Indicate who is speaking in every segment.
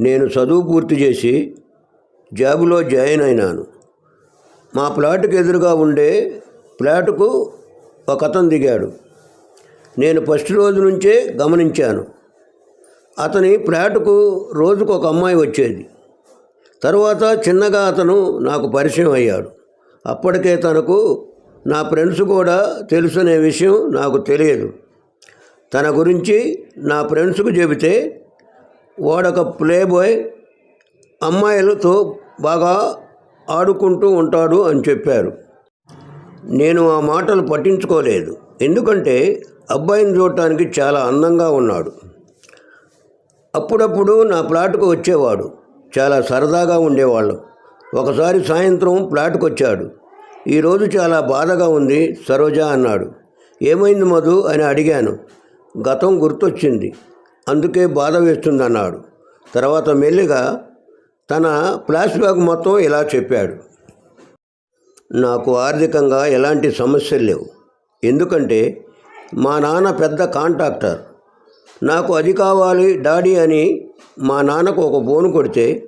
Speaker 1: నేను చదువు పూర్తి చేసి జాబులో జాయిన్ అయినాను. మా ప్లాట్కి ఎదురుగా ఉండే ప్లాటుకు ఒక అతను దిగాడు. నేను ఫస్ట్ రోజు నుంచే గమనించాను. అతని ఫ్లాటుకు రోజుకు ఒక అమ్మాయి వచ్చేది. తర్వాత చిన్నగా అతను నాకు పరిచయం అయ్యాడు. అప్పటికే తనకు నా ఫ్రెండ్స్ కూడా తెలుసనే విషయం నాకు తెలియదు. తన గురించి నా ఫ్రెండ్స్కు చెబితే వాడొక ప్లేబాయ్ అమ్మాయిలతో బాగా ఆడుకుంటూ ఉంటాడు అని చెప్పారు. నేను ఆ మాటలు పట్టించుకోలేదు. ఎందుకంటే అబ్బాయిని చూడటానికి చాలా అందంగా ఉన్నాడు. అప్పుడప్పుడు నా ప్లాట్కు వచ్చేవాడు. చాలా సరదాగా ఉండేవాళ్ళం. ఒకసారి సాయంత్రం ప్లాట్కు వచ్చాడు. ఈరోజు చాలా బాధగా ఉంది సరోజ అన్నాడు. ఏమైంది మధు? అని అడిగాను. గతం గుర్తొచ్చింది. అందుకే బాధ వేస్తుందన్నాడు. తర్వాత మెల్లిగా తన ఫ్లాష్ బ్యాక్ మొత్తం ఇలా చెప్పాడు. నాకు ఆర్థికంగా ఎలాంటి సమస్యలు లేవు. ఎందుకంటే మా నాన్న పెద్ద కాంట్రాక్టర్. నాకు అది కావాలి డాడీ అని మా నాన్నకు ఒక ఫోన్ కొడితే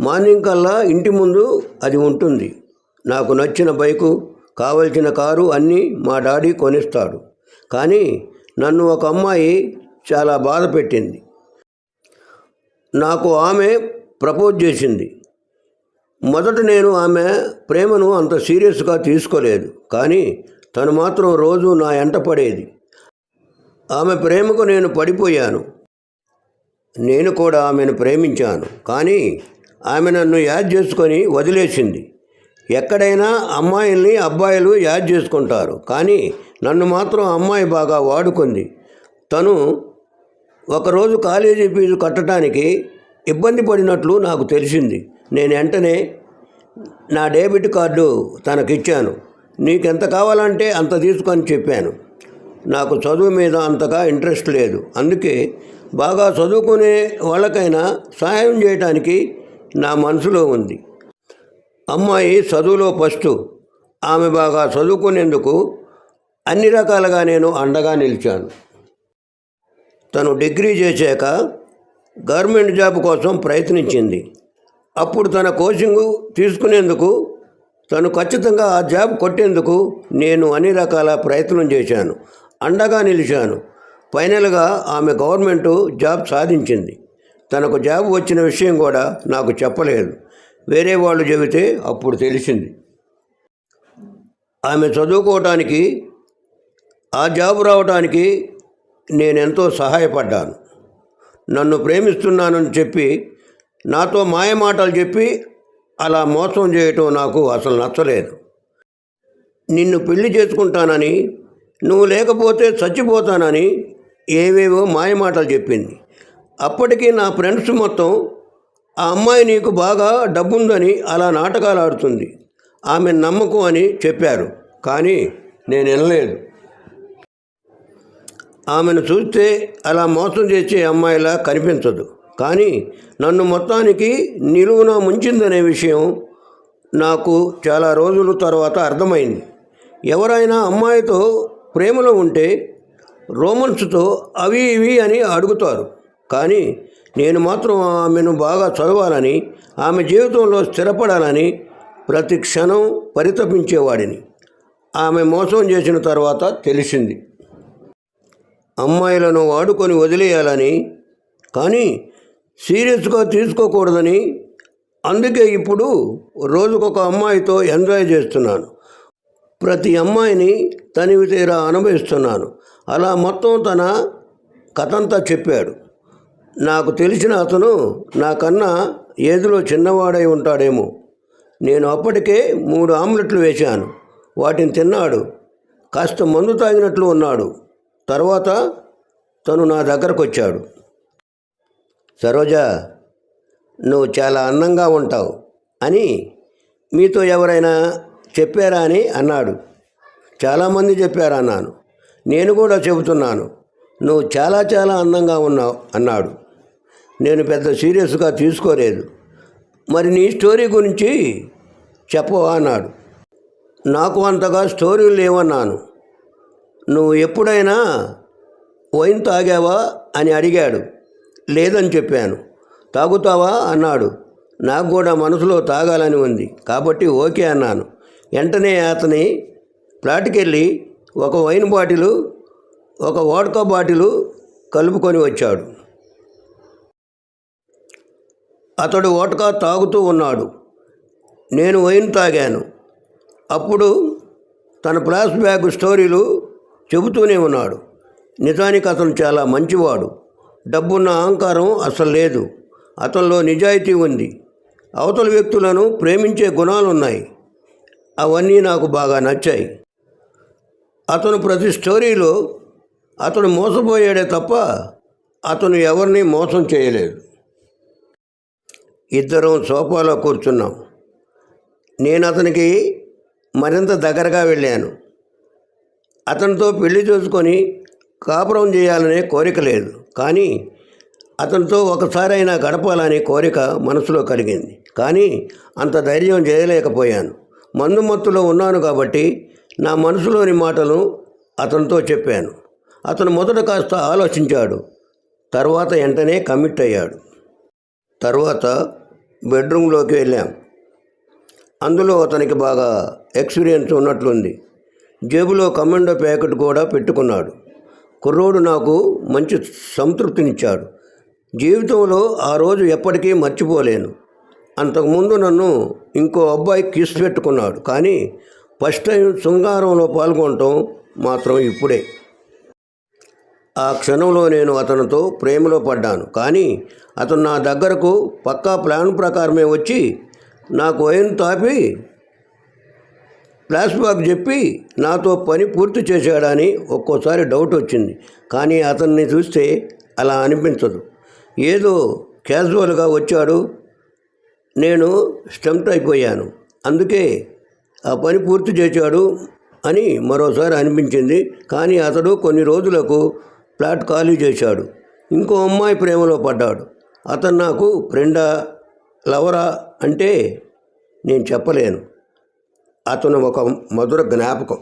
Speaker 1: మార్నింగ్ కల్లా ఇంటి ముందు అది ఉంటుంది. నాకు నచ్చిన బైకు కావలసిన కారు అన్నీ మా డాడీ కొనిస్తాడు. కానీ నన్ను ఒక అమ్మాయి చాలా బాధ పెట్టింది. నాకు ఆమె ప్రపోజ్ చేసింది. మొదట నేను ఆమె ప్రేమను అంత సీరియస్గా తీసుకోలేదు. కానీ తను మాత్రం రోజు నా ఎంట పడేది. ఆమె ప్రేమకు నేను పడిపోయాను. నేను కూడా ఆమెను ప్రేమించాను. కానీ ఆమె నన్ను యాద్ చేసుకొని వదిలేసింది. ఎక్కడైనా అమ్మాయిల్ని అబ్బాయిలు యాద్ చేసుకుంటారు. కానీ నన్ను మాత్రం అమ్మాయి బాగా వాడుకుంది. తను ఒకరోజు కాలేజీ ఫీజు కట్టడానికి ఇబ్బంది పడినట్లు నాకు తెలిసింది. నేను వెంటనే నా డెబిట్ కార్డు తనకిచ్చాను. నీకెంత కావాలంటే అంత తీసుకొని చెప్పాను. నాకు చదువు మీద అంతగా ఇంట్రెస్ట్ లేదు. అందుకే బాగా చదువుకునే వాళ్ళకైనా సహాయం చేయడానికి నా మనసులో ఉంది. అమ్మాయి చదువులో ఫస్ట్. ఆమె బాగా చదువుకునేందుకు అన్ని రకాలుగా నేను అండగా నిలిచాను. తను డిగ్రీ చేశాక గవర్నమెంట్ జాబ్ కోసం ప్రయత్నించింది. అప్పుడు తన కోచింగ్ తీసుకునేందుకు తను ఖచ్చితంగా ఆ జాబ్ కొట్టేందుకు నేను అన్ని రకాల ప్రయత్నం చేశాను. అండగా నిలిచాను. ఫైనల్గా ఆమె గవర్నమెంట్ జాబ్ సాధించింది. తనకు జాబ్ వచ్చిన విషయం కూడా నాకు చెప్పలేదు. వేరే వాళ్ళు చెబితే అప్పుడు తెలిసింది. ఆమె చదువుకోవటానికి ఆ జాబ్ రావడానికి నేనెంతో సహాయపడ్డాను. నన్ను ప్రేమిస్తున్నానని చెప్పి నాతో మాయమాటలు చెప్పి అలా మోసం చేయటం నాకు అసలు నచ్చలేదు. నిన్ను పెళ్ళి చేసుకుంటానని నువ్వు లేకపోతే చచ్చిపోతానని ఏవేవో మాయమాటలు చెప్పింది. అప్పటికి నా ఫ్రెండ్స్ మొత్తం ఆ అమ్మాయి నీకు బాగా డబ్బుందని అలా నాటకాలు ఆడుతుంది. ఆమె నమ్మకం అని చెప్పారు. కానీ నేను వినలేదు ఆమెను చూస్తే అలా మోసం చేసే అమ్మాయిలా కనిపించదు. కానీ నన్ను మొత్తానికి నిలువున ముంచిందనే విషయం నాకు చాలా రోజుల తర్వాత అర్థమైంది. ఎవరైనా అమ్మాయితో ప్రేమలో ఉంటే రోమన్స్తో అవి ఇవి అని అడుగుతారు. కానీ నేను మాత్రం ఆమెను బాగా చదవాలని ఆమె జీవితంలో స్థిరపడాలని ప్రతి క్షణం పరితపించేవాడిని. ఆమె మోసం చేసిన తర్వాత తెలిసింది. అమ్మాయిలను వాడుకొని వదిలేయాలని కానీ సీరియస్గా తీసుకోకూడదని. అందుకే ఇప్పుడు రోజుకొక అమ్మాయితో ఎంజాయ్ చేస్తున్నాను. ప్రతి అమ్మాయిని తనివి తీరా అనుభవిస్తున్నాను. అలా మొత్తం తన కథంతా చెప్పాడు. నాకు తెలిసిన అతను నాకన్నా ఏదిలో చిన్నవాడై ఉంటాడేమో. నేను అప్పటికే మూడు ఆమ్లెట్లు వేశాను. వాటిని తిన్నాడు. కాస్త మందు తాగినట్లు ఉన్నాడు. తర్వాత తను నా దగ్గరకు వచ్చాడు సరోజ నువ్వు చాలా అందంగా ఉంటావు అని మీతో ఎవరైనా చెప్పారా అని అన్నాడు. చాలామంది చెప్పారు అన్నాను. నేను కూడా చెబుతున్నాను. నువ్వు చాలా చాలా అందంగా ఉన్నావు అన్నాడు. నేను పెద్ద సీరియస్గా తీసుకోలేదు. మరి నీ స్టోరీ గురించి చెప్పవా అన్నాడు. నాకు అంతగా స్టోరీలు లేవన్నాను. నువ్వు ఎప్పుడైనా వైన్ తాగావా అని అడిగాడు. లేదని చెప్పాను. తాగుతావా? అన్నాడు. నాకు కూడా మనసులో తాగాలని ఉంది. కాబట్టి ఓకే అన్నాను. వెంటనే అతని ప్లాట్కెళ్ళి ఒక వైన్ బాటిలు ఒక వోడ్కా బాటిలు కలుపుకొని వచ్చాడు. అతడు వోడ్కా తాగుతూ ఉన్నాడు. నేను వైన్ తాగాను. అప్పుడు తన ఫ్లాష్ బ్యాగ్ స్టోరీలు చెబుతూనే ఉన్నాడు. నిజానికి అతను చాలా మంచివాడు. డబ్బున్న అహంకారం అసలు లేదు. అతనిలో నిజాయితీ ఉంది. అవతల వ్యక్తులను ప్రేమించే గుణాలు ఉన్నాయి అవన్నీ నాకు బాగా నచ్చాయి. అతను ప్రతి స్టోరీలో అతను మోసపోయాడే తప్ప అతను ఎవరిని మోసం చేయలేదు. ఇద్దరం సోఫాలో కూర్చున్నాం. నేను అతనికి మరింత దగ్గరగా వెళ్ళాను. అతనితో పెళ్ళి చేసుకొని కాపురం చేయాలనే కోరిక లేదు. కానీ అతనితో ఒకసారైనా గడపాలనే కోరిక మనసులో కలిగింది. కానీ అంత ధైర్యం చేయలేకపోయాను. మందు మత్తులో ఉన్నాను కాబట్టి నా మనసులోని మాటలు అతనితో చెప్పాను. అతను మొదట కాస్త ఆలోచించాడు. తర్వాత వెంటనే కమిట్ అయ్యాడు. తర్వాత బెడ్రూమ్లోకి వెళ్ళాం. అందులో అతనికి బాగా ఎక్స్పీరియన్స్ ఉన్నట్లుంది. జేబులో కమాండో ప్యాకెట్ కూడా పెట్టుకున్నాడు. కుర్రోడు నాకు మంచి సంతృప్తినిచ్చాడు. జీవితంలో ఆ రోజు ఎప్పటికీ మర్చిపోలేను. అంతకుముందు నన్ను ఇంకో అబ్బాయి కిస్ పెట్టుకున్నాడు. కానీ ఫస్ట్ టైం శృంగారంలో పాల్గొనటం మాత్రం ఇప్పుడే. ఆ క్షణంలో నేను అతనితో ప్రేమలో పడ్డాను. కానీ అతను నా దగ్గరకు పక్కా ప్లాన్ ప్రకారమే వచ్చి నాకు వైన్ తాపి క్లాస్ బాబు చెప్పి నాతో పని పూర్తి చేశాడని ఒక్కోసారి డౌట్ వచ్చింది. కానీ అతన్ని చూస్తే అలా అనిపించదు. ఏదో క్యాజువల్గా వచ్చాడు. నేను స్టంప్ట్ అయిపోయాను. అందుకే ఆ పని పూర్తి చేశాడు అని మరోసారి అనిపించింది. కానీ అతడు కొన్ని రోజులకు ఫ్లాట్ ఖాళీ చేశాడు. ఇంకో అమ్మాయి ప్రేమలో పడ్డాడు. అతను నాకు ఫ్రెండా లవరా అంటే నేను చెప్పలేను. అతను ఒక మధుర జ్ఞాపకం.